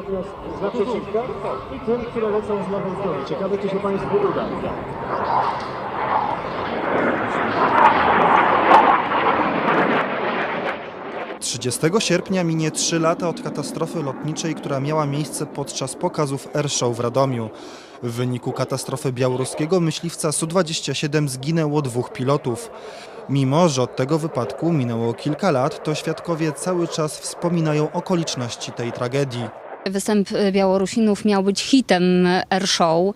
Natomiast z naprzeciwka i tym, które lecą z lewej strony. Ciekawe, czy się Państwu uda. 30 sierpnia minie 3 lata od katastrofy lotniczej, która miała miejsce podczas pokazów Airshow w Radomiu. W wyniku katastrofy białoruskiego myśliwca Su-27 zginęło dwóch pilotów. Mimo, że od tego wypadku minęło kilka lat, to świadkowie cały czas wspominają okoliczności tej tragedii. Występ Białorusinów miał być hitem Air Show.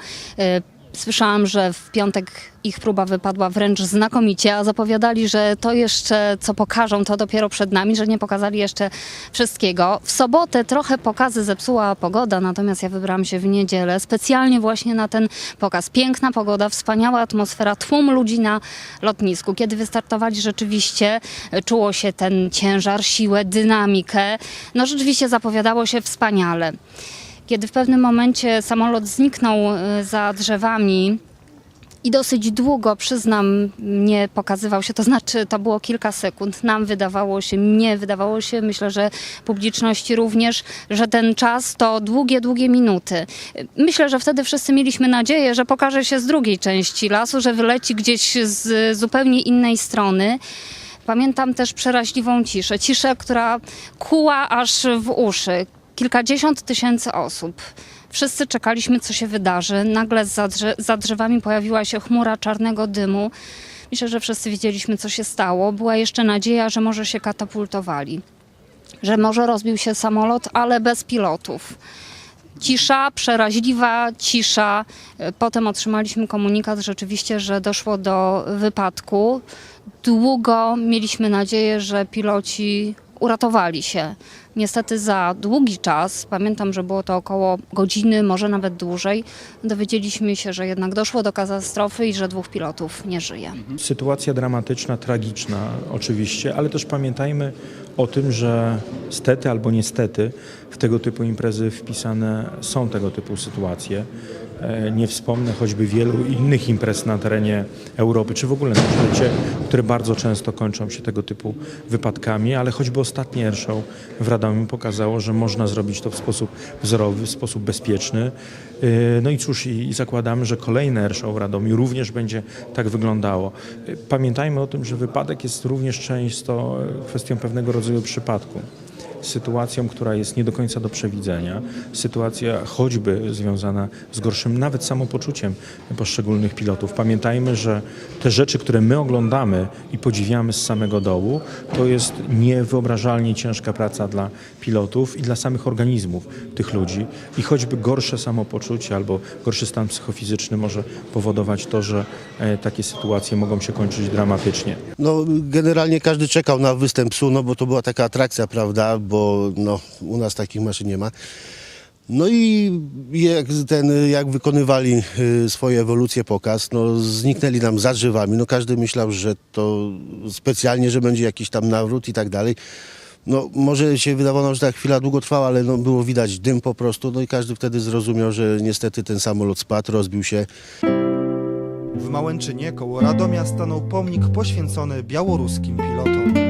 Słyszałam, że w piątek ich próba wypadła wręcz znakomicie, a zapowiadali, że to jeszcze co pokażą, to dopiero przed nami, że nie pokazali jeszcze wszystkiego. W sobotę trochę pokazy zepsuła pogoda, natomiast ja wybrałam się w niedzielę specjalnie właśnie na ten pokaz. Piękna pogoda, wspaniała atmosfera, tłum ludzi na lotnisku. Kiedy wystartowali rzeczywiście y, czuło się ten ciężar, siłę, dynamikę. No rzeczywiście zapowiadało się wspaniale. Kiedy w pewnym momencie samolot zniknął y, za drzewami i dosyć długo, przyznam, nie pokazywał się, to znaczy to było kilka sekund. Nam wydawało się, mnie wydawało się, myślę, że publiczności również, że ten czas to długie, długie minuty. Myślę, że wtedy wszyscy mieliśmy nadzieję, że pokaże się z drugiej części lasu, że wyleci gdzieś z zupełnie innej strony. Pamiętam też przeraźliwą ciszę, ciszę, która kuła aż w uszy. Kilkadziesiąt tysięcy osób. Wszyscy czekaliśmy, co się wydarzy. Nagle za, drze- za drzewami pojawiła się chmura czarnego dymu. Myślę, że wszyscy wiedzieliśmy, co się stało. Była jeszcze nadzieja, że może się katapultowali, że może rozbił się samolot, ale bez pilotów. Cisza, przeraźliwa cisza. Potem otrzymaliśmy komunikat rzeczywiście, że doszło do wypadku. Długo mieliśmy nadzieję, że piloci uratowali się. Niestety za długi czas, pamiętam, że było to około godziny, może nawet dłużej, dowiedzieliśmy się, że jednak doszło do katastrofy i że dwóch pilotów nie żyje. Sytuacja dramatyczna, tragiczna oczywiście, ale też pamiętajmy o tym, że stety albo niestety w tego typu imprezy wpisane są tego typu sytuacje. E, Nie wspomnę choćby wielu innych imprez na terenie Europy, czy w ogóle na świecie, które bardzo często kończą się tego typu wypadkami, ale choćby ostatni airshow w Radomiu pokazało, że można zrobić to w sposób wzorowy, w sposób bezpieczny. E, No i cóż, i, zakładamy, że kolejne airshow w Radomiu również będzie tak wyglądało. E, Pamiętajmy o tym, że wypadek jest również często kwestią pewnego rodzaju przypadku sytuacją, która jest nie do końca do przewidzenia, sytuacja choćby związana z gorszym nawet samopoczuciem poszczególnych pilotów. Pamiętajmy, że te rzeczy, które my oglądamy i podziwiamy z samego dołu, to jest niewyobrażalnie ciężka praca dla pilotów i dla samych organizmów tych ludzi i choćby gorsze samopoczucie albo gorszy stan psychofizyczny może powodować to, że e, takie sytuacje mogą się kończyć dramatycznie. No, generalnie każdy czekał na występ psu, no bo to była taka atrakcja, prawda, bo no, u nas takich maszyn nie ma. No i jak, ten, jak wykonywali y, swoje ewolucje pokaz, no zniknęli nam za drzewami. No każdy myślał, że to specjalnie, że będzie jakiś tam nawrót i tak dalej. No może się wydawało, że ta chwila długo trwała, ale no, było widać dym po prostu. No i każdy wtedy zrozumiał, że niestety ten samolot spadł, rozbił się. W Małęczynie koło Radomia stanął pomnik poświęcony białoruskim pilotom.